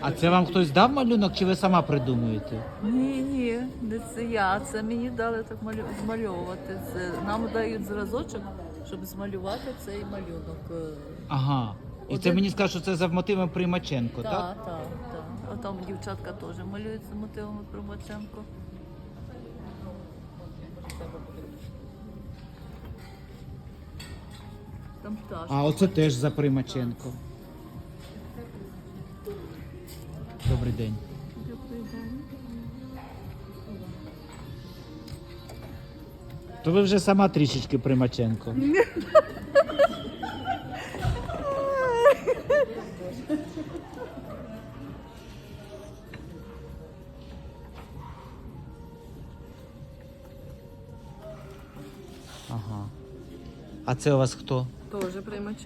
А це вам хтось дав малюнок, чи ви сама придумуєте? Ні, ні, не це я. Це мені дали так малю... змальовувати. Це нам дають зразочок, щоб змалювати цей малюнок. Ага. І це мені скажуть, що це за мотивом Примаченко, так? Так, так, так. А там дівчатка теж малюють за мотивами Промаченко. Там пташка. А оце теж за Примаченко. Добрий день. То ви вже сама трішечки Примаченко. Ага. А це у вас хто? Теж приймаче.